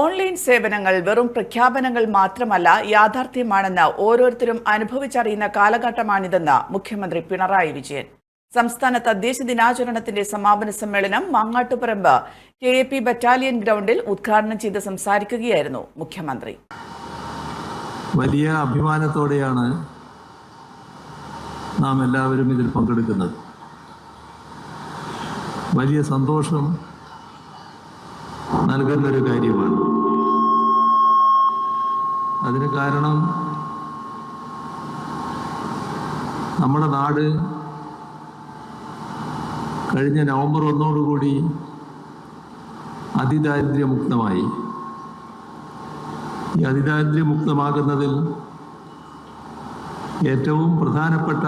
Online സേവനങ്ങൾ വെറും പ്രഖ്യാപനങ്ങൾ മാത്രമല്ല യാഥാർത്ഥ്യമാണെന്ന് ഓരോരുത്തരും അനുഭവിച്ചറിയുന്ന കാലഘട്ടമാണിതെന്ന് മുഖ്യമന്ത്രി പിണറായി വിജയൻ. സംസ്ഥാന തദ്ദേശ ദിനാചരണത്തിന്റെ സമാപന സമ്മേളനം Mangattuparamba K A P battalion ഗ്രൗണ്ടിൽ ഉദ്ഘാടനം ചെയ്ത് സംസാരിക്കുകയായിരുന്നു മുഖ്യമന്ത്രി. വലിയ അഭിമാനത്തോടെയാണ് നാം എല്ലാവരും ഇതിൽ പങ്കെടുക്കുന്നത്. വലിയ സന്തോഷം നൽകുന്നൊരു കാര്യമാണ്. അതിന് കാരണം നമ്മുടെ നാട് കഴിഞ്ഞ നവംബർ ഒന്നോടുകൂടി അതിദാരിദ്ര്യമുക്തമായി. ഈ അതിദാരിദ്ര്യമുക്തമാകുന്നതിൽ ഏറ്റവും പ്രധാനപ്പെട്ട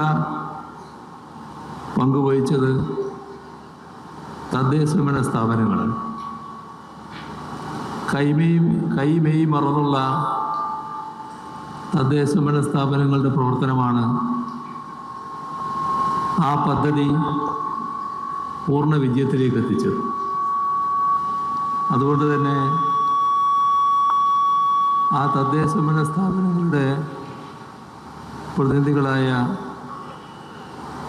പങ്കുവഹിച്ചത് തദ്ദേശ സ്ഥാപനങ്ങളാണ്. കൈമയും കൈമയും മറന്നുള്ള തദ്ദേശ ഭരണ സ്ഥാപനങ്ങളുടെ പ്രവർത്തനമാണ് ആ പദ്ധതി പൂർണ വിജയത്തിലേക്ക് എത്തിച്ചത്. അതുകൊണ്ട് തന്നെ ആ തദ്ദേശ ഭരണ സ്ഥാപനങ്ങളുടെ പ്രതിനിധികളായ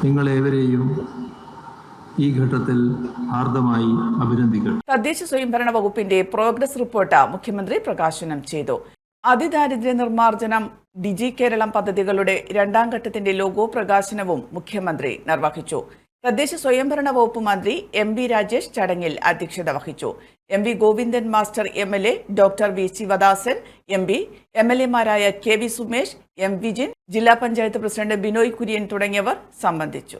നിങ്ങളേവരെയും ഈ ഘട്ടത്തിൽ ഹാർദമായി അഭിനന്ദിക്കണം തദ്ദേശ സ്വയംഭരണ വകുപ്പിന്റെ പ്രോഗ്രസ് റിപ്പോർട്ട് മുഖ്യമന്ത്രി പ്രകാശനം ചെയ്തു. അതിദാരിദ്ര്യ നിർമ്മാർജനം ഡിജി കേരളം പദ്ധതികളുടെ രണ്ടാം ഘട്ടത്തിന്റെ ലോഗോ പ്രകാശനവും മുഖ്യമന്ത്രി നിർവഹിച്ചു. തദ്ദേശ സ്വയംഭരണ വകുപ്പ് മന്ത്രി എം വി രാജേഷ് ചടങ്ങിൽ അധ്യക്ഷത വഹിച്ചു. M V Govindan master M L A doctor V Sivadasan M P M L എമാരായ K V Sumesh M Vijin ജില്ലാ പഞ്ചായത്ത് പ്രസിഡന്റ് ബിനോയ് കുര്യൻ തുടങ്ങിയവർ സംബന്ധിച്ചു.